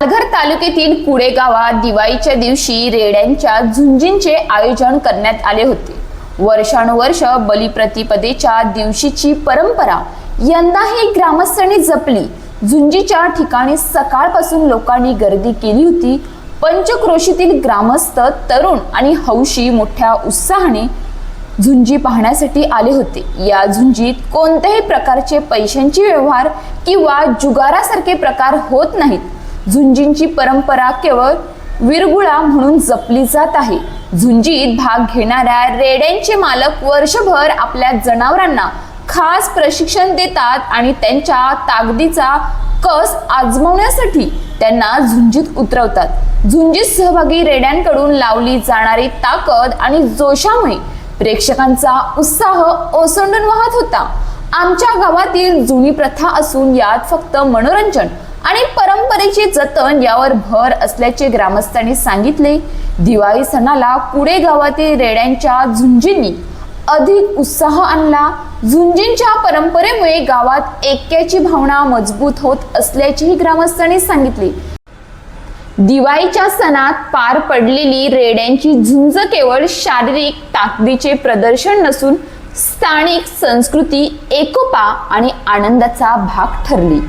पालघर तालुक्यातील कुडे गावात दिवाळीच्या दिवशी रेड्यांच्या झुंजींचे आयोजन करण्यात आले होते. वर्षानुवर्ष बलिप्रतिपदेच्या दिवशीची परंपरा यंदाही ग्रामस्थांनी जपली. झुंजीच्या ठिकाणी सकाळपासून लोकांनी गर्दी केली होती. पंचक्रोशीतील ग्रामस्थ तरुण आणि हौशी मोठ्या उत्साहाने झुंजी पाहण्यासाठी आले होते. या झुंजीत कोणत्याही प्रकारचे पैशांचे व्यवहार किंवा जुगारासारखे प्रकार होत नाहीत. झुंजींची परंपरा केवळ विरगुळा म्हणून जपली जात आहे. झुंजीत भाग घेणाऱ्या रेड्यांचे मालक वर्षभर आपल्या जनावरांना खास प्रशिक्षण देतात आणि त्यांच्या ताकदीचा कस आजमावण्यासाठी त्यांना झुंजीत उतरवतात. झुंजीत सहभागी रेड्यांकडून लावली जाणारी ताकद आणि जोशामुळे प्रेक्षकांचा उत्साह ओसंडून वाहत होता. आमच्या गावातील जुनी प्रथा असून यात फक्त मनोरंजन आणि परंपरेचे जतन यावर भर असल्याचे ग्रामस्थांनी सांगितले. दिवाळी सणाला कुडे गावातील रेड्यांच्या झुंजींनी अधिक उत्साह आणला. झुंजींच्या परंपरेमुळे गावात ऐक्याची भावना मजबूत होत असल्याचेही ग्रामस्थांनी सांगितले. दिवाळीच्या सणात पार पडलेली रेड्यांची झुंज केवळ शारीरिक ताकदीचे प्रदर्शन नसून स्थानिक संस्कृती एकोपा आणि आनंदाचा भाग ठरली.